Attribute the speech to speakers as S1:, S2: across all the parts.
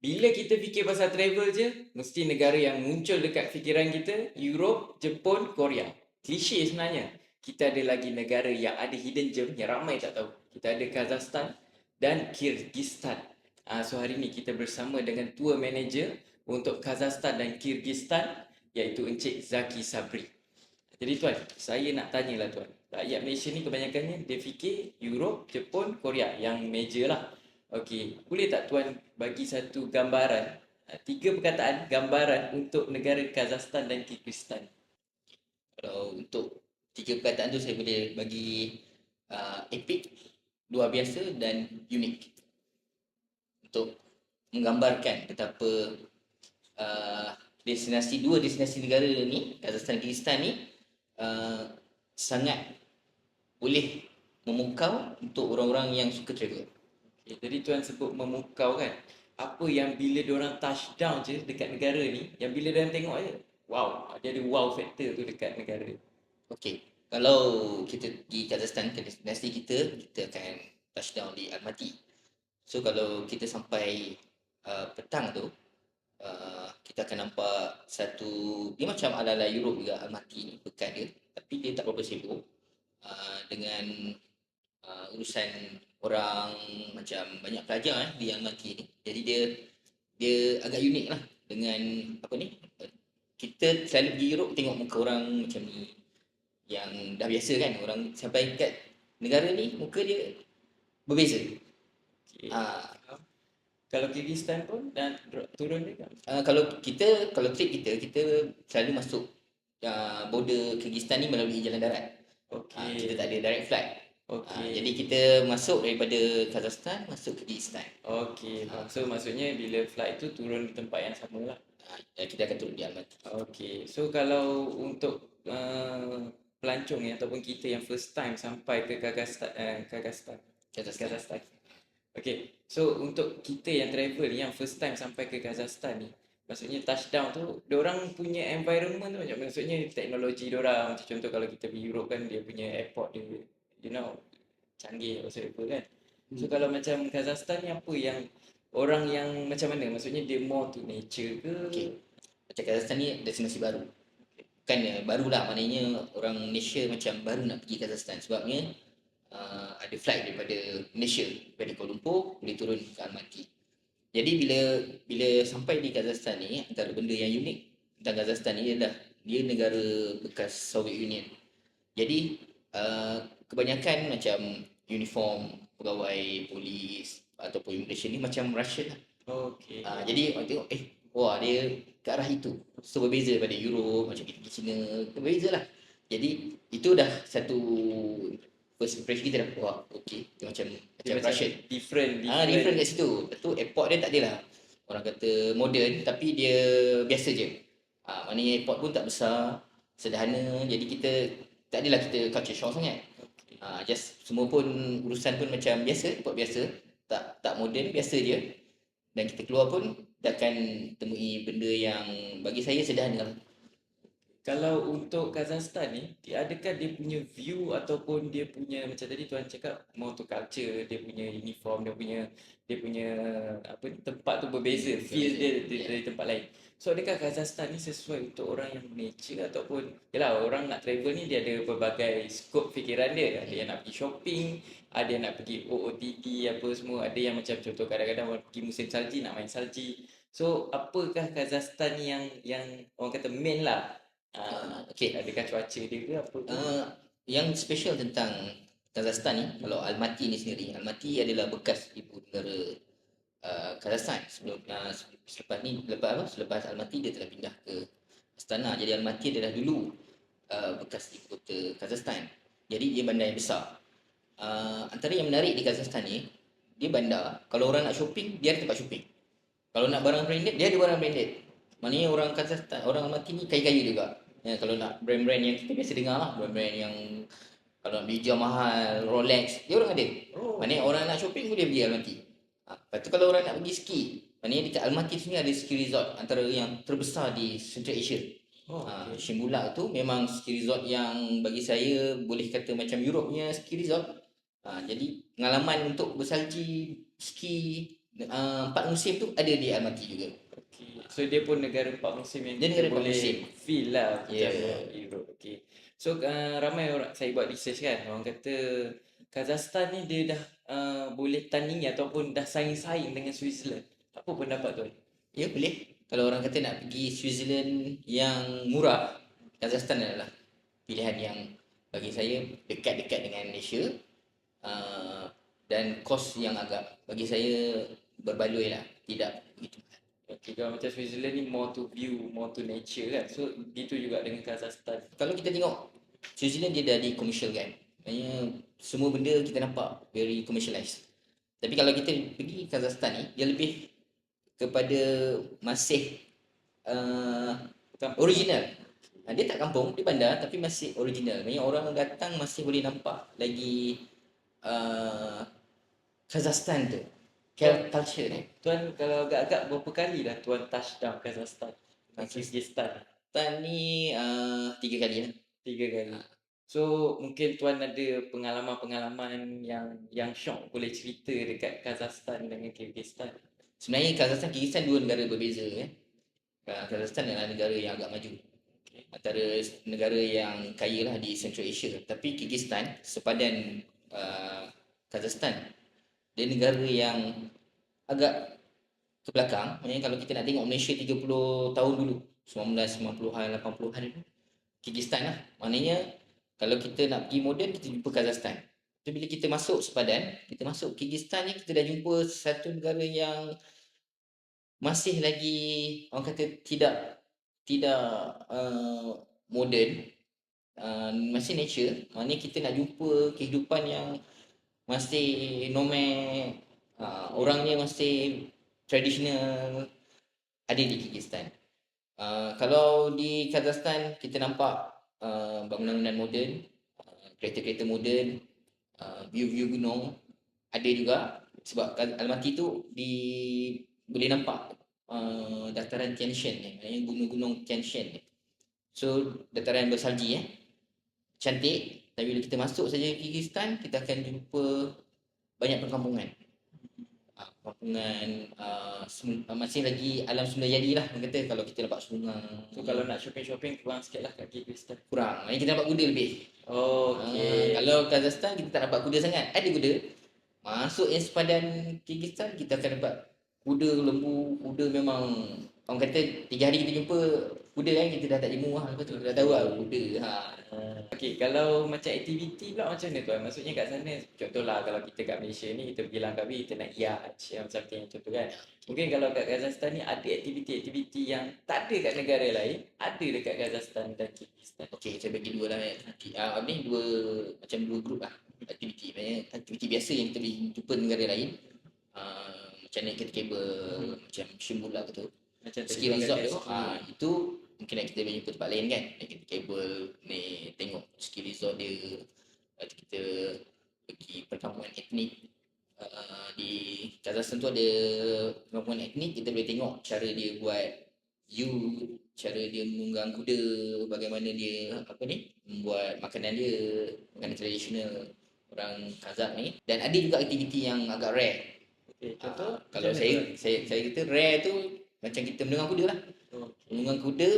S1: Bila kita fikir pasal travel je, mesti negara yang muncul dekat fikiran kita, Europe, Jepun, Korea. Klise sebenarnya. Kita ada lagi negara yang ada hidden gem yang ramai tak tahu. Kita ada Kazakhstan dan Kyrgyzstan. Uh, so hari ni kita bersama dengan tour manager untuk Kazakhstan dan Kyrgyzstan iaitu Encik Zaki Sabri. Jadi tuan, saya nak tanyalah tuan. Rakyat Malaysia ni kebanyakannya dia fikir Europe, Jepun, Korea yang major lah. Okey, boleh tak tuan bagi satu gambaran, ah, tiga perkataan gambaran untuk negara Kazakhstan dan Kyrgyzstan?
S2: Kalau untuk tiga perkataan tu saya boleh bagi uh, epic, luar biasa dan unik. Untuk menggambarkan betapa uh, destinasi dua destinasi negara ni, Kazakhstan dan Kyrgyzstan ni uh, sangat boleh memukau untuk orang-orang yang suka travel.
S1: Okay, jadi tuan sebut memukau kan. Apa yang bila orang touchdown je dekat negara ni, yang bila dia tengok je, wow, dia ada wow factor tu dekat negara.
S2: Okey, kalau kita pergi Kazakhstan destinasi kita, kita akan touchdown di Almaty. So kalau kita sampai uh, petang tu, uh, kita akan nampak satu, dia macam ala-ala Europe juga Almaty ni, pekat dia. Tapi dia tak berapa sibuk uh, dengan uh, urusan orang macam banyak pelajar eh, di Almaty ni. Jadi dia dia agak unik lah dengan apa ni kita selalu pergi Europe tengok muka orang macam ni yang dah biasa kan orang sampai kat negara ni muka dia berbeza.
S1: Okay.
S2: Ah
S1: Kalau Kyrgyzstan pun dan turun dia kan?
S2: uh, kalau kita kalau trip kita kita selalu masuk uh, border Kyrgyzstan ni melalui jalan darat.
S1: Okey.
S2: Uh, kita tak ada direct flight.
S1: Okey.
S2: Uh, jadi kita masuk daripada Kazakhstan masuk ke Kyrgyzstan.
S1: Okey, faham. so maksudnya bila flight tu turun di tempat yang sama lah.
S2: Uh, kita akan turun di Almaty.
S1: Okey, so kalau untuk uh, pelancong ya, ataupun kita yang first time sampai ke Kazakhstan, uh, Kazakhstan,
S2: Kazakhstan.
S1: Kazakhstan. Okey, so untuk kita yang travel yang first time sampai ke Kazakhstan ni, maksudnya touchdown tu, orang punya environment tu macam maksudnya teknologi orang macam contoh kalau kita pergi Europe kan dia punya airport dia, you know, canggih whatsoever kan. So
S2: Hmm.
S1: kalau macam Kazakhstan ni apa yang orang yang macam mana? Maksudnya dia more to nature ke?
S2: Okey. Macam Kazakhstan ni destinasi baru. Bukan uh, barulah maknanya orang Malaysia macam baru nak pergi Kazakhstan sebabnya uh, ada flight daripada Malaysia daripada Kuala Lumpur boleh turun ke Almaty. Jadi bila bila sampai di Kazakhstan ni antara benda yang unik tentang Kazakhstan ni adalah dia negara bekas Soviet Union. Jadi uh, kebanyakan macam uniform pegawai polis ataupun immigration ni macam Russian lah.
S1: Okey.
S2: Uh, jadi orang tengok eh wah dia ke arah itu. So berbeza daripada Europe macam kita pergi China, berbeza lah. Jadi itu dah satu first impression kita dah wah okey dia macam
S1: Dia
S2: macam,
S1: macam
S2: Russian.
S1: different,
S2: Ah different kat situ. Lepas tu airport dia tak adalah orang kata modern tapi dia biasa je. Ah maknanya airport pun tak besar, sederhana. Jadi kita tak adalah kita culture shock sangat. Ah just semua pun urusan pun macam biasa, airport biasa. Tak tak moden, biasa je. Dan kita keluar pun takkan temui benda yang bagi saya sederhana lah.
S1: Kalau untuk Kazakhstan ni, dia adakah dia punya view ataupun dia punya macam tadi tuan cakap more to culture, dia punya uniform, dia punya dia punya apa tempat tu berbeza, feel dia, dia
S2: Yeah.
S1: dari tempat lain. So adakah Kazakhstan ni sesuai untuk orang yang nature ataupun yalah orang nak travel ni dia ada pelbagai skop fikiran dia. Ada yang nak pergi shopping, ada yang nak pergi OOTD apa semua, ada yang macam contoh kadang-kadang orang pergi musim salji nak main salji. So apakah Kazakhstan ni yang yang orang kata main lah
S2: Ah
S1: Uh,
S2: okey.
S1: adakah cuaca dia ke apa ke?
S2: Uh, yang special tentang Kazakhstan ni kalau Almaty ni sendiri Almaty adalah bekas ibu negara uh, Kazakhstan sebelum uh, selepas ni lepas apa? Selepas Almaty dia telah pindah ke Astana. Jadi Almaty adalah dulu uh, bekas ibu kota Kazakhstan. Jadi dia bandar yang besar. Uh, antara yang menarik di Kazakhstan ni dia bandar kalau orang nak shopping dia ada tempat shopping. Kalau nak barang branded dia ada barang branded. Maknanya orang Kazakhstan orang Almaty ni kaya-kaya juga. Ya, kalau nak brand-brand yang kita biasa dengar lah, brand-brand yang kalau nak beli hijau mahal, Rolex, dia orang ada.
S1: Oh,
S2: Maknanya orang nak shopping boleh pergi Almaty. Ha, lepas tu kalau orang nak pergi ski, maknanya dekat Almaty sini ada ski resort antara yang terbesar di Central Asia.
S1: oh
S2: Ha,
S1: okay.
S2: Shimbulak tu memang ski resort yang bagi saya boleh kata macam Europe punya ski resort. Ha, jadi pengalaman untuk bersalji, ski uh, empat musim tu ada di Almaty juga.
S1: Okay. So dia pun negara empat musim yang
S2: Dia
S1: kita boleh
S2: musim.
S1: feel lah macam
S2: Yeah.
S1: Europe. Okay. So uh, ramai orang saya buat research kan orang kata Kazakhstan ni dia dah uh, boleh tanding ataupun dah saing-saing dengan Switzerland. Apa pendapat tuan?
S2: Ya boleh. Kalau orang kata nak pergi Switzerland yang murah, Kazakhstan adalah pilihan yang bagi saya dekat-dekat dengan Malaysia uh, dan kos yang agak bagi saya berbaloi lah, tidak begitu.
S1: Okay, kalau macam Switzerland ni more to view, more to nature kan. So gitu juga dengan Kazakhstan.
S2: Kalau kita tengok Switzerland dia dah di Maksudnya semua benda kita nampak very commercialized. Tapi kalau kita pergi Kazakhstan ni dia lebih kepada masih uh, original. Ha, dia tak kampung, dia bandar tapi masih original. Maksudnya orang datang masih boleh nampak lagi uh, Kazakhstan tu. Culture ni.
S1: Tuan kalau agak-agak berapa kali dah tuan touchdown Kazakhstan? Kyrgyzstan.
S2: Tan ni uh, tiga kali lah.
S1: Tiga kali. So mungkin tuan ada pengalaman-pengalaman yang yang shock boleh cerita dekat Kazakhstan dengan Kyrgyzstan.
S2: Sebenarnya Kazakhstan, Kyrgyzstan dua negara berbeza. Uh, Kazakhstan adalah negara yang agak maju. Antara negara yang kaya lah di Central Asia. Tapi Kyrgyzstan sepadan uh, Kazakhstan dia negara yang agak ke belakang. Maksudnya kalau kita nak tengok Malaysia 30 tahun dulu, 1990-an, 80-an dulu, Kyrgyzstan lah. Maknanya kalau kita nak pergi moden, kita jumpa Kazakhstan. Tapi bila kita masuk sepadan, kita masuk Kyrgyzstan ni, kita dah jumpa satu negara yang masih lagi, orang kata tidak tidak uh, moden, uh, masih nature. Maknanya kita nak jumpa kehidupan yang masih nomad, uh, orangnya masih tradisional, ada di Kyrgyzstan. Uh, kalau di Kazakhstan kita nampak uh, bangunan-bangunan moden, uh, kereta-kereta moden, uh, view-view gunung ada juga sebab Almaty tu di boleh nampak uh, dataran Tian Shan ni, maknanya gunung-gunung Tian Shan ni. So dataran bersalji eh. Cantik, tapi bila kita masuk saja Kyrgyzstan, kita akan jumpa banyak perkampungan. Perkampungan uh, sem- uh, masih lagi alam semula jadi lah orang kata kalau kita nampak sungai.
S1: So kalau nak shopping-shopping kurang sikit lah kat Kyrgyzstan.
S2: kurang. Maknanya kita nampak kuda lebih.
S1: Oh, okay.
S2: kalau Kazakhstan kita tak nampak kuda sangat. Ada kuda. Masuk yang sepadan Kyrgyzstan kita akan dapat kuda lembu. Kuda memang orang kata tiga hari kita jumpa kuda kan kita dah tak jemu lah lepas tu dah tahu lah kuda ha.
S1: Uh, okay, kalau macam aktiviti pula macam mana tuan? Maksudnya kat sana, contohlah kalau kita kat Malaysia ni, kita pergi Langkawi, kita nak yacht yang something yang contoh kan. Mungkin kalau kat Kazakhstan ni ada aktiviti-aktiviti yang tak ada kat negara lain, ada dekat Kazakhstan dan Kyrgyzstan.
S2: Okey, saya bagi dua lah kan. Akti- ah, apa ni dua macam dua grup lah aktiviti. Maksudnya aktiviti biasa yang kita boleh jumpa negara lain. Uh, macam naik kereta kabel, macam Shimbula ke tu.
S1: Macam
S2: Ski resort tu, ah itu mungkin nak kita jumpa tempat lain kan. Naik kereta kabel, ni tengok ski resort dia. Tu kita pergi perkampungan etnik. Uh, di Kazakhstan tu ada perkampungan etnik, kita boleh tengok cara dia buat view, cara dia menunggang kuda, bagaimana dia apa ni, membuat makanan dia, makanan tradisional orang Kazakh ni. Dan ada juga aktiviti yang agak rare.
S1: Okay,
S2: Ah,
S1: contoh?
S2: kalau saya,
S1: tuan?
S2: saya saya kata rare tu macam kita menunggang kuda lah.
S1: Okay.
S2: Menunggang kuda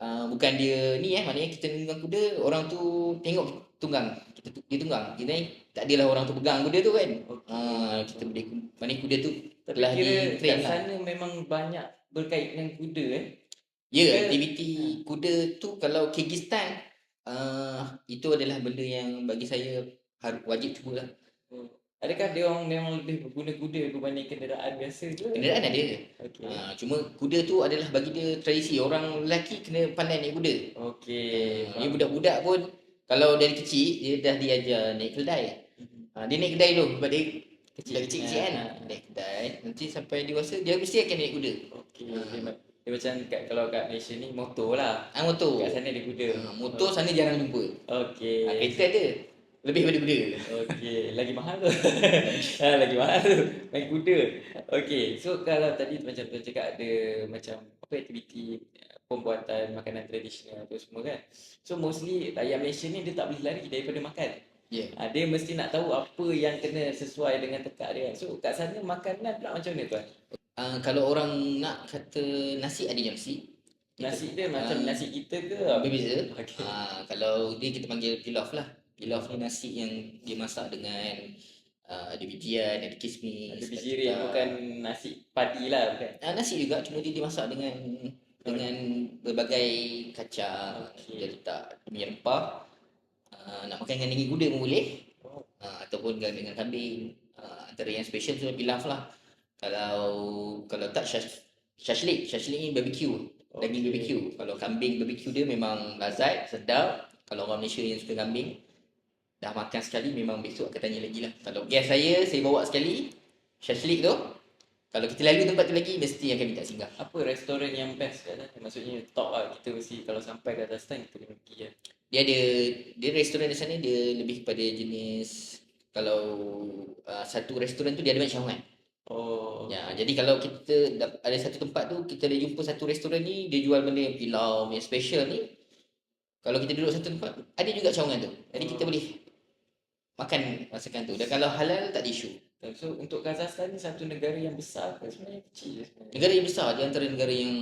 S2: uh, bukan dia ni eh. Maknanya kita menunggang kuda orang tu tengok tunggang. Kita dia tunggang. Kita ni tak adalah orang tu pegang kuda tu kan?
S1: Okay.
S2: uh, kita boleh maknanya kuda tu telah di train lah.
S1: sana memang banyak berkait dengan kuda eh.
S2: ya
S1: Ke-
S2: aktiviti kuda tu kalau Kyrgyzstan uh, itu adalah benda yang bagi saya wajib cuba lah
S1: Adakah dia orang memang lebih berguna kuda berbanding kenderaan biasa ke?
S2: kenderaan ada
S1: Okey.
S2: uh, cuma kuda tu adalah bagi dia tradisi orang lelaki kena pandai naik kuda
S1: Okey.
S2: uh, ni budak-budak pun kalau dari kecil dia dah diajar naik keldai Ha, dia naik kedai dulu sebab dia kecil dah kecil, kecil kan.
S1: Ah.
S2: Naik kedai, nanti sampai dewasa dia mesti akan naik kuda.
S1: Okey. Dia, ma- dia macam kat, kalau kat Malaysia ni motor lah.
S2: Ah motor.
S1: Kat sana dia kuda.
S2: Ha, motor sana jarang jumpa.
S1: Okey.
S2: Ha, kereta ada. Lebih daripada kuda.
S1: Okey, lagi mahal tu. ha, lagi mahal tu. Main kuda. Okey, so kalau tadi macam tuan cakap ada macam apa aktiviti pembuatan makanan tradisional tu semua kan. So mostly rakyat Malaysia ni dia tak boleh lari daripada makan.
S2: Ya.
S1: Ha, dia mesti nak tahu apa yang kena sesuai dengan tekak dia. So kat sana makanan pula macam mana tuan?
S2: Uh, kalau orang nak kata nasi ada je nasi.
S1: Nasi dia macam
S2: Ah.
S1: nasi kita ke?
S2: Berbeza.
S1: Okey.
S2: Uh, kalau dia kita panggil pilaf lah. Pilaf ni nasi yang dia masak dengan uh, ada bijian, ada kismis.
S1: Ada biji red
S2: ketan.
S1: bukan nasi padi lah bukan?
S2: Ah, nasi juga cuma dia dimasak dengan dengan berbagai kacang
S1: Okey.
S2: dia letak punya rempah uh, nak makan dengan daging kuda pun boleh uh, ataupun dengan, dengan kambing uh, antara yang special tu pilaf lah kalau kalau tak syash, shashlik shashlik ni barbecue daging
S1: Okey.
S2: barbecue kalau kambing barbecue dia memang lazat sedap kalau orang Malaysia yang suka kambing dah makan sekali memang besok akan tanya lagi lah kalau guest saya saya bawa sekali shashlik tu kalau kita lalu tempat tu lagi mesti akan minta singgah
S1: Apa restoran yang best kat sana? Maksudnya top lah kita mesti kalau sampai ke Kazakhstan kita kena pergi lah.
S2: dia ada dia restoran di sana dia lebih kepada jenis kalau uh, satu restoran tu dia ada banyak cawangan.
S1: Oh.
S2: Ya, jadi kalau kita ada satu tempat tu kita ada jumpa satu restoran ni dia jual benda yang pilau yang special ni. Kalau kita duduk satu tempat ada juga cawangan tu. Jadi kita
S1: Oh.
S2: boleh makan masakan tu. Dan kalau halal tak ada isu.
S1: So untuk Kazakhstan ni satu negara yang besar ke sebenarnya kecil je sebenarnya?
S2: Negara yang besar di antara negara yang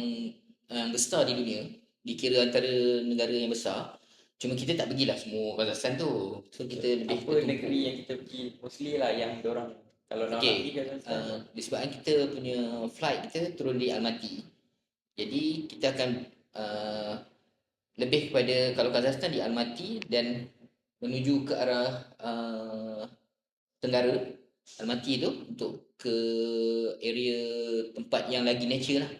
S2: yang besar di dunia, dikira antara negara yang besar. Cuma kita tak pergilah semua Kazakhstan tu. So kita lebih
S1: Apa
S2: tertumpu.
S1: negeri yang kita pergi mostly lah yang orang kalau nak
S2: Okey,
S1: pergi Kazakhstan.
S2: uh, disebabkan kita punya flight kita turun di Almaty. Jadi kita akan uh, lebih kepada kalau Kazakhstan di Almaty dan menuju ke arah uh, tenggara Almaty tu untuk ke area tempat yang lagi nature lah.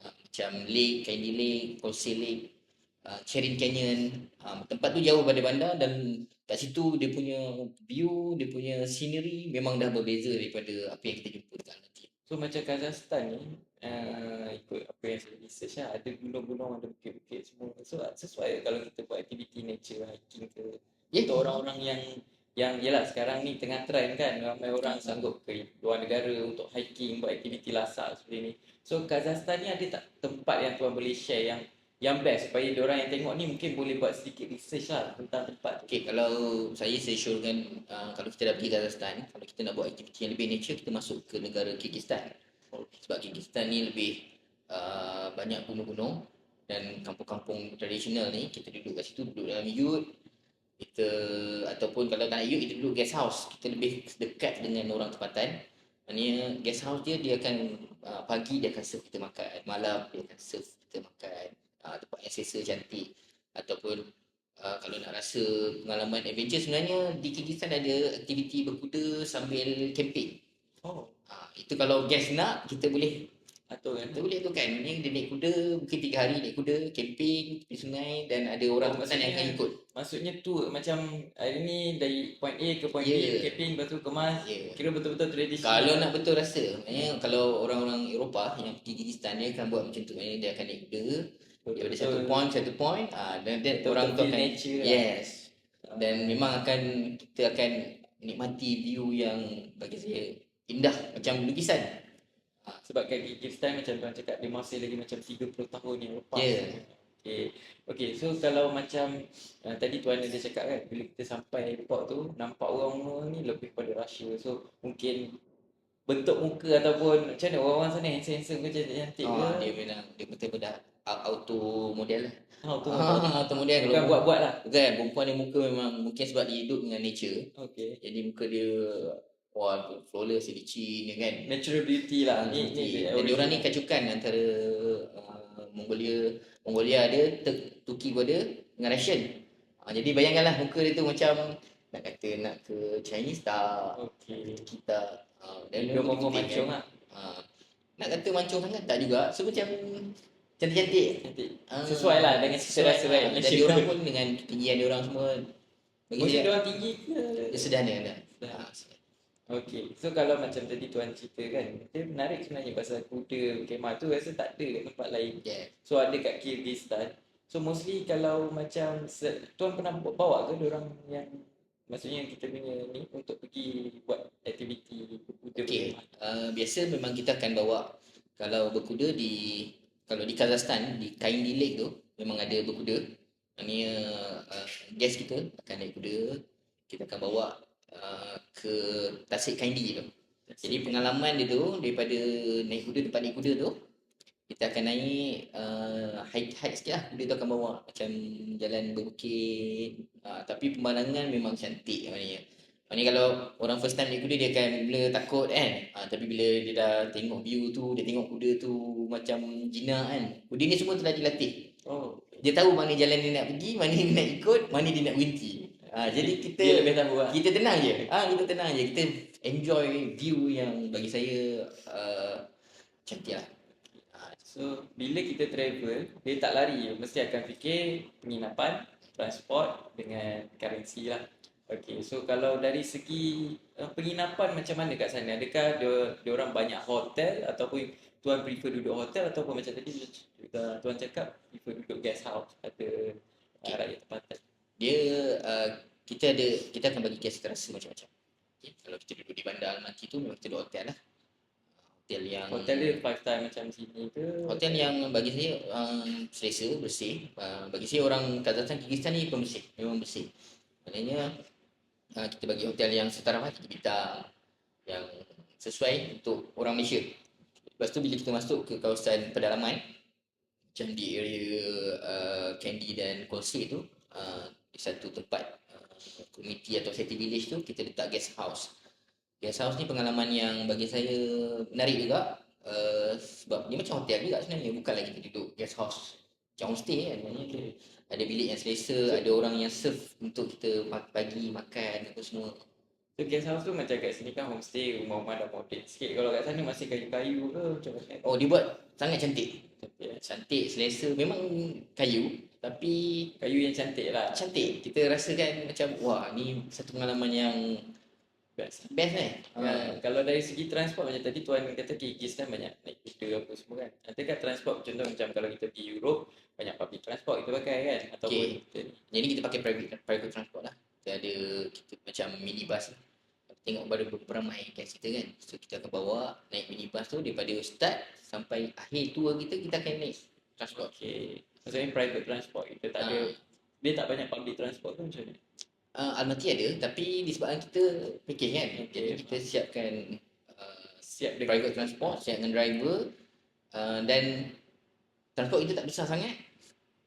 S2: Uh, macam Lake, Kaindi Lake, Kolse Lake, uh, Cherin Canyon. Uh, tempat tu jauh pada bandar dan kat situ dia punya view, dia punya scenery memang dah berbeza daripada apa yang kita jumpa dekat Almaty.
S1: So macam Kazakhstan ni uh, ikut apa yang saya research lah ada gunung-gunung ada bukit-bukit semua. So sesuai kalau kita buat aktiviti nature hiking ke
S2: Ya,
S1: untuk orang-orang yang yang yelah sekarang ni tengah trend kan ramai orang sanggup ke luar negara untuk hiking buat aktiviti lasak seperti ni. So Kazakhstan ni ada tak tempat yang tuan boleh share yang yang best supaya orang yang tengok ni mungkin boleh buat sedikit research lah tentang tempat tu.
S2: Okey, kalau saya saya syorkan uh, kalau kita dah pergi Kazakhstan, kalau kita nak buat aktiviti yang lebih nature, kita masuk ke negara Kyrgyzstan. Sebab Kyrgyzstan ni lebih uh, banyak gunung-gunung dan kampung-kampung tradisional ni kita duduk kat situ duduk dalam yurt kita ataupun kalau tak nak yurt kita duduk guest house. Kita lebih dekat dengan orang tempatan. Maknanya guest house dia dia akan uh, pagi dia akan serve kita makan. Malam dia akan serve kita makan. Uh, tempat yang selesa cantik. Ataupun uh, kalau nak rasa pengalaman adventure sebenarnya di Kyrgyzstan ada aktiviti berkuda sambil camping.
S1: Oh,
S2: uh, itu kalau guest nak kita boleh.
S1: Atur kan.
S2: kita boleh tu kan ni dia naik kuda mungkin tiga hari naik kuda camping tepi sungai dan ada orang
S1: Oh,
S2: tempatan yang akan ikut
S1: Maksudnya tu macam hari ni dari point A ke point B
S2: Ya.
S1: camping lepas tu kemas
S2: Ya.
S1: kira betul-betul tradisi.
S2: Kalau nak betul rasa, maknanya kalau orang-orang Eropah yang pergi Kyrgyzstan dia akan buat macam tu. Maknanya dia akan naik kuda daripada satu point satu point ah dan
S1: Betul-betul
S2: orang tu akan
S1: nature lah.
S2: yes. Dan memang akan kita akan nikmati view yang bagi saya indah macam lukisan.
S1: Sebab kat Kyrgyzstan macam tuan cakap dia masih lagi macam 30 tahun yang lepas.
S2: Ya.
S1: Okay. okay, so kalau macam uh, tadi tuan ada cakap kan bila kita sampai airport tu nampak orang ni lebih pada Russia. So mungkin bentuk muka ataupun macam mana orang-orang sana handsome-handsome ke cantik-cantik ke?
S2: Ah, dia memang dia betul-betul dah au- auto model lah.
S1: Ha, tu
S2: Ah, auto model
S1: bukan
S2: kalau
S1: buat-buat lah.
S2: Bukan, perempuan ni muka memang mungkin sebab dia hidup dengan nature.
S1: Okay.
S2: Jadi muka dia wah flawless, dia licin kan.
S1: Natural beauty lah.
S2: Ah,
S1: Ni, ni, dia
S2: Dan dia orang ni kacukan antara uh, Mongolia Mongolia ada Turk, Turki pun ada dengan Russian. Uh, jadi bayangkanlah muka dia tu macam nak kata nak ke Chinese tak,
S1: Okay.
S2: kita uh, dan
S1: Dia
S2: putih
S1: mancung
S2: kan.
S1: lah.
S2: Uh, nak kata mancung sangat tak juga. So macam cantik-cantik.
S1: Cantik.
S2: Ah,
S1: Sesuai lah dengan
S2: sesuai,
S1: rasa
S2: ah,
S1: right
S2: Dan dia orang pun dengan ketinggian dia orang semua bagi dia,
S1: dia orang tinggi ke?
S2: dia sederhana dah.
S1: Okay, so kalau macam tadi tuan cerita kan, dia menarik sebenarnya pasal kuda, kemah tu rasa tak ada kat tempat lain.
S2: yeah.
S1: So ada kat Kyrgyzstan. So mostly kalau macam tuan pernah bawa ke orang yang maksudnya kita punya ni untuk pergi buat aktiviti
S2: Okey,
S1: berkemah?
S2: uh, biasa memang kita akan bawa kalau berkuda di kalau di Kazakhstan di Kaindi Lake tu memang ada berkuda. Maknanya uh, guest kita akan naik kuda kita akan bawa uh, ke Tasik Kaindi tu. Jadi pengalaman dia tu daripada naik kuda tempat naik kuda tu kita akan naik uh, height sikit lah. Kuda tu akan bawa macam jalan berbukit uh, tapi pemandangan memang cantik maknanya. Maknanya kalau orang first time naik kuda dia akan mula takut kan? Uh, tapi bila dia dah tengok view tu dia tengok kuda tu macam jinak kan? Kuda ni semua telah dilatih.
S1: Oh,
S2: dia tahu mana jalan dia nak pergi mana dia nak ikut mana dia nak berhenti uh, jadi kita
S1: dia lebih tahu lah.
S2: kita tenang je ah kita tenang je kita enjoy view yang bagi saya uh, cantik lah Ah,
S1: So, bila kita travel, dia tak lari. Mesti akan fikir penginapan, transport dengan currency lah. Okay, so kalau dari segi uh, penginapan macam mana kat sana? Adakah dia, dia orang banyak hotel ataupun tuan prefer duduk hotel ataupun macam tadi uh, tuan cakap prefer duduk guest house ada uh, rakyat tempatan.
S2: dia uh, kita ada kita akan bagi guest terasa macam-macam okay. kalau kita duduk di bandar Almaty tu memang kita duduk hotel lah hotel yang
S1: Hotel dia five star macam sini ke?
S2: hotel yang bagi saya um, selesa bersih uh, bagi saya orang Kazakhstan Kyrgyzstan ni pembersih memang bersih maknanya uh, kita bagi hotel yang setara lah tiga bintang yang sesuai untuk orang Malaysia lepas tu bila kita masuk ke kawasan pedalaman macam di area uh, Kandy dan Kolsey tu uh, di satu tempat community atau city village tu kita letak guest house. Guest house ni pengalaman yang bagi saya menarik juga. Uh, sebab dia macam hotel juga sebenarnya bukan lagi kita duduk guest house. Macam homestay kan maknanya dia ada bilik yang selesa ada orang yang serve untuk kita pagi makan apa semua.
S1: So guest house tu macam kat sini kan homestay, rumah-rumah dah modern sikit. Kalau kat sana masih kayu-kayu ke macam mana?
S2: oh dia buat sangat cantik.
S1: Ya,
S2: cantik selesa. Memang kayu tapi
S1: Kayu yang cantik lah.
S2: cantik kita rasakan macam wah ni satu pengalaman yang
S1: Best.
S2: best kan
S1: Ha, kalau dari segi transport macam tadi tuan kata Kyrgyzstan banyak naik kuda apa semua kan. Adakah transport contoh macam kalau kita pergi Europe banyak public transport kita pakai kan ataupun
S2: Okey.
S1: kita.
S2: Jadi kita pakai private private transport lah. Kita ada kita macam minibus lah. Tengok baru berapa ramai kat kita kan. So kita akan bawa naik minibus tu daripada start sampai akhir tour kita kita akan naik transport.
S1: Okey. Maksudnya private transport kita tak ada
S2: Ah.
S1: dia tak banyak public transport tu macam mana?
S2: Uh, Almaty ada tapi disebabkan kita package kan.
S1: Okey.
S2: Jadi kita siapkan uh,
S1: Siap dengan
S2: private transport, siap dengan driver uh, dan transport kita tak besar sangat.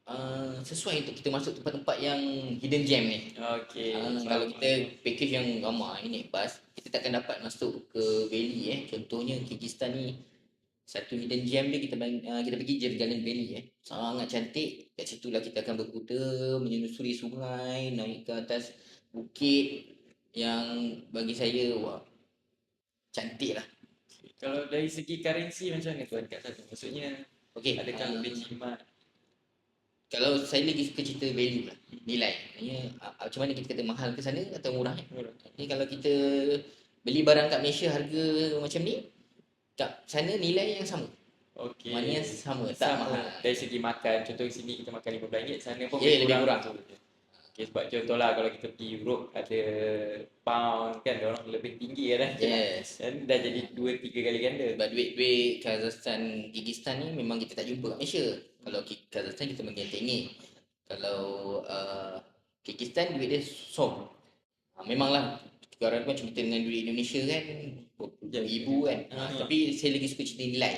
S2: Uh, sesuai untuk kita masuk tempat-tempat yang hidden gem ni.
S1: Okey.
S2: Ah,
S1: faham.
S2: kalau kita package yang ramai naik bas, kita takkan dapat masuk ke valley eh. Contohnya Kyrgyzstan ni satu hidden gem dia kita bang, uh, kita pergi Jergalan Valley eh. Sangat cantik. Kat situ lah kita akan berkuda, menyusuri sungai, naik ke atas bukit yang bagi saya wah cantik lah.
S1: kalau dari segi currency macam mana tuan kat sana? Maksudnya
S2: Okey,
S1: adakah
S2: ah,
S1: lebih jimat?
S2: kalau saya lagi suka cerita value lah, nilai. Maksudnya ah, macam mana kita kata mahal ke sana atau murah eh?
S1: Murah.
S2: Ni kalau kita beli barang kat Malaysia harga macam ni, kat sana nilai yang sama.
S1: Okey.
S2: Maknanya sama, tak
S1: Sama
S2: mahal.
S1: dari segi makan. Contoh sini kita makan RM15, sana pun
S2: Ya, lebih kurang.
S1: Okay, sebab contohlah kalau kita pergi Europe ada pound kan, dia orang lebih tinggi kan.
S2: Yes.
S1: Dan dah jadi 2 3 kali ganda.
S2: Sebab duit-duit Kazakhstan, Kyrgyzstan ni memang kita tak jumpa kat Malaysia. Kalau Kazakhstan kita panggil tenge. Kalau uh, Kyrgyzstan duit dia som. Ha, memanglah orang macam kita dengan duit Indonesia kan
S1: Ya,
S2: ribu kan. Ha,
S1: Hmm.
S2: Tapi saya lagi suka cerita nilai.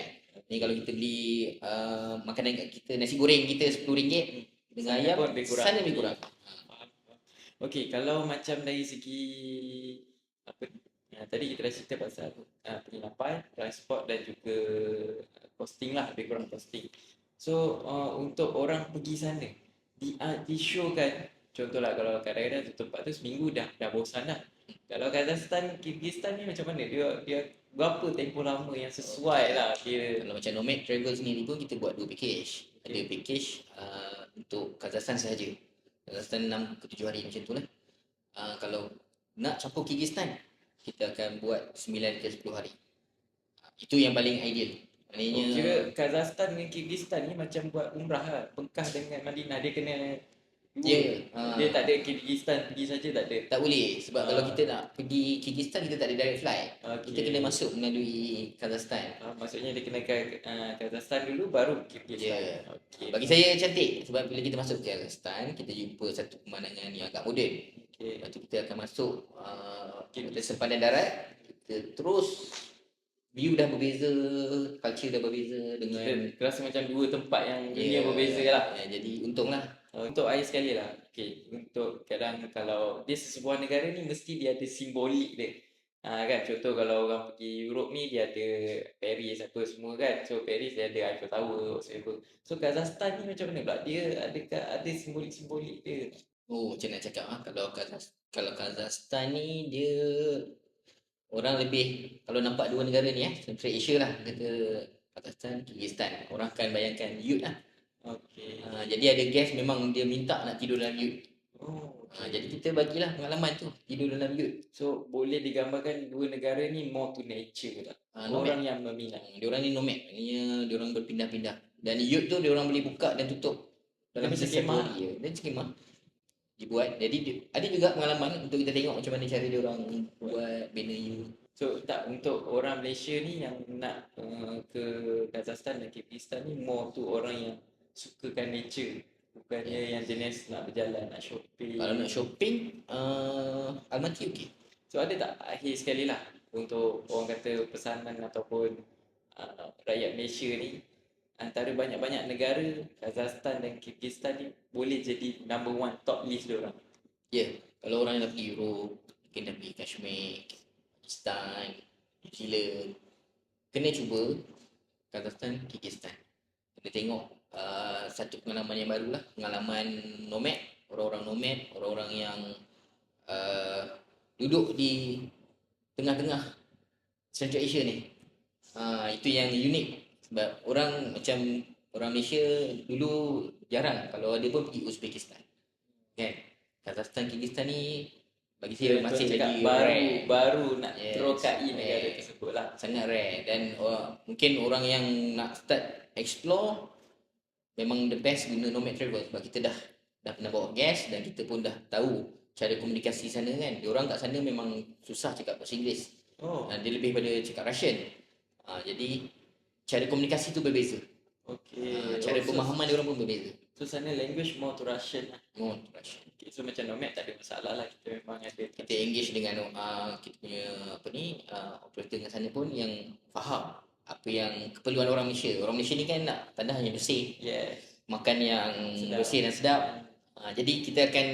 S2: Ni kalau kita beli uh, makanan kat kita, nasi goreng kita RM10 dengan
S1: Sana
S2: ayam,
S1: pun lebih kurang.
S2: sana lebih kurang.
S1: Okey, kalau macam dari segi apa? Ya, tadi kita dah cerita pasal uh, penginapan, transport dan juga costing lah, lebih kurang costing. So, uh, untuk orang pergi sana, di uh, di show kan, contohlah kalau kadang-kadang tu tempat tu seminggu dah dah bosan dah. Kalau Kazakhstan, Kyrgyzstan ni macam mana? Dia dia berapa tempoh lama yang sesuai lah kira
S2: Kalau macam Nomad Travel sendiri pun kita buat dua package. Ada package uh, untuk Kazakhstan sahaja. Kazakhstan 6 ke 7 hari macam tu lah. Uh, kalau nak campur Kyrgyzstan, kita akan buat 9 ke 10 hari. Uh, itu yang paling ideal. Maknanya
S1: Oh, kira Kazakhstan dengan Kyrgyzstan ni macam buat umrah lah. Pengkah dengan Madinah. Dia kena
S2: Ya, ah.
S1: Dia tak ada Kyrgyzstan pergi saja tak ada.
S2: tak boleh sebab kalau
S1: Ah.
S2: kita nak pergi Kyrgyzstan kita tak ada direct flight.
S1: Okay.
S2: Kita kena masuk melalui Kazakhstan.
S1: Ah, maksudnya dia kena ke uh, Kazakhstan dulu baru Kyrgyzstan.
S2: Ya.
S1: Okey.
S2: Bagi saya cantik sebab bila kita masuk Kazakhstan kita jumpa satu pemandangan yang agak moden.
S1: Okay.
S2: Lepas tu kita akan masuk uh,
S1: Okay.
S2: kita sempadan darat, kita terus view dah berbeza, culture dah berbeza dengan
S1: Kita rasa macam dua tempat yang dunia
S2: Ya,
S1: berbeza lah.
S2: ya, jadi untunglah.
S1: Uh, Untuk air sekali lah. Okay. Untuk kadang kalau dia sebuah negara ni mesti dia ada simbolik dia. Ha, kan contoh kalau orang pergi Europe ni dia ada Paris apa semua kan. So Paris dia ada Eiffel Tower whatever. So Kazakhstan ni macam mana pula? Dia ada ada simbolik-simbolik dia.
S2: Oh, macam nak cakap ah kalau kalau Kazakhstan ni dia orang lebih kalau nampak dua negara ni eh, Central Asia lah kata Kazakhstan, Kyrgyzstan. Orang akan bayangkan yurt lah.
S1: Okay.
S2: Uh, jadi ada guest memang dia minta nak tidur dalam yurt.
S1: Oh,
S2: Uh, jadi kita bagilah pengalaman tu tidur dalam yurt.
S1: So boleh digambarkan dua negara ni more to nature lah.
S2: Uh, nomad.
S1: Orang yang meminat.
S2: Hmm, dia orang ni nomad. Maknanya dia orang berpindah-pindah. Dan yurt tu dia orang boleh buka dan tutup dalam
S1: kemah.
S2: hari. Ya. Dan kemah dibuat. Jadi dia, ada juga pengalaman untuk kita tengok macam mana cara dia orang buat bina yurt.
S1: So tak untuk orang Malaysia ni yang nak uh, ke Kazakhstan dan Kyrgyzstan ni more tu orang yang sukakan nature. Bukannya yang jenis nak berjalan, nak shopping.
S2: Kalau nak shopping, uh, Almaty okey.
S1: So ada tak akhir sekali lah untuk orang kata pesanan ataupun uh, rakyat Malaysia ni antara banyak-banyak negara Kazakhstan dan Kyrgyzstan ni boleh jadi number one top list dia orang.
S2: Ya, kalau orang yang nak pergi Europe, mungkin nak pergi Kashmir, Pakistan, New Zealand, kena cuba Kazakhstan, Kyrgyzstan. Kena tengok uh, satu pengalaman yang baru lah, pengalaman nomad, orang-orang nomad, orang-orang yang uh, duduk di tengah-tengah Central Asia ni. Uh, itu yang unik sebab orang macam orang Malaysia dulu jarang kalau ada pun pergi Uzbekistan. Kan? Kazakhstan, Kyrgyzstan ni bagi saya masih
S1: cakap
S2: lagi
S1: baru
S2: rare.
S1: baru nak
S2: Yes,
S1: terokai negara
S2: rare.
S1: tersebut lah.
S2: sangat rare dan uh, mungkin orang yang nak start explore memang the best guna nomad travel sebab kita dah dah pernah bawa gas dan kita pun dah tahu cara komunikasi sana kan. Dia orang kat sana memang susah cakap bahasa Inggeris.
S1: Oh,
S2: Uh, dia lebih pada cakap Russian. Uh, jadi cara komunikasi tu berbeza.
S1: okay.
S2: Uh, cara
S1: Oh, so-
S2: pemahaman dia orang pun berbeza.
S1: So sana language more to Russian lah.
S2: Oh, Russian.
S1: Okay, so macam nomad tak ada masalah lah. Kita memang ada.
S2: kita engage dengan uh, kita punya apa ni uh, operator dengan sana pun yang faham apa yang keperluan orang Malaysia. Orang Malaysia ni kan nak tanah yang bersih,
S1: Yes.
S2: makan yang
S1: Sedap.
S2: bersih dan sedap. Uh, jadi kita akan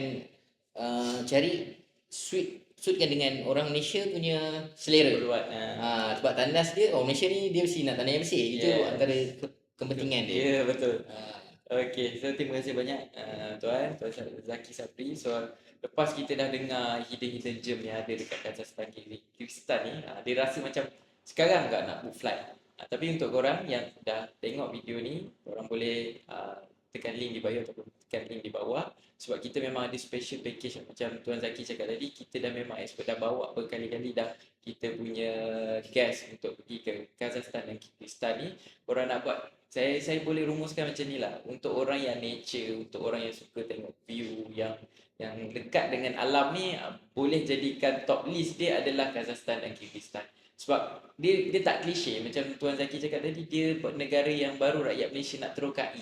S2: uh, cari suit suitkan dengan orang Malaysia punya selera.
S1: Buat uh,
S2: Uh, sebab tandas dia orang Malaysia ni dia mesti nak tanah yang bersih. Itu
S1: Yeah.
S2: antara ke- kepentingan
S1: Ya,
S2: dia.
S1: yeah, betul.
S2: Uh,
S1: Okay, so terima kasih banyak uh, Tuan, Tuan Zaki Sapri. So, lepas kita dah dengar hidden-hidden gem yang ada dekat Kazakhstan, Kyrgyzstan ni, uh, dia rasa macam sekarang agak nak book flight. Uh, tapi untuk korang yang dah tengok video ni, korang boleh uh, tekan link di bio ataupun tekan link di bawah. Sebab kita memang ada special package macam Tuan Zaki cakap tadi, kita dah memang expert dah bawa berkali-kali dah kita punya guest untuk pergi ke Kazakhstan dan Kyrgyzstan ni. Korang nak buat saya saya boleh rumuskan macam ni lah untuk orang yang nature untuk orang yang suka tengok view yang yang dekat dengan alam ni ah, boleh jadikan top list dia adalah Kazakhstan dan Kyrgyzstan sebab dia dia tak klise macam Tuan Zaki cakap tadi dia buat negara yang baru rakyat Malaysia nak terokai.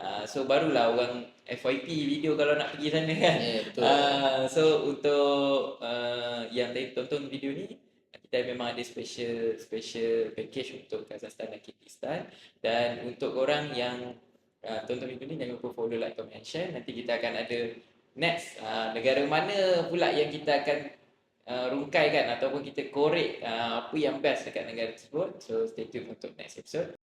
S1: Uh, so barulah orang FYP video kalau nak pergi sana kan.
S2: Ya betul.
S1: Uh, so untuk uh, yang tadi tonton video ni kita memang ada special special package untuk Kazakhstan dan Kyrgyzstan dan untuk orang yang uh, tonton video ni jangan lupa follow like comment and share. Nanti kita akan ada next uh, negara mana pula yang kita akan uh, rungkaikan ataupun kita korek uh, apa yang best dekat negara tersebut. So stay tune untuk next episode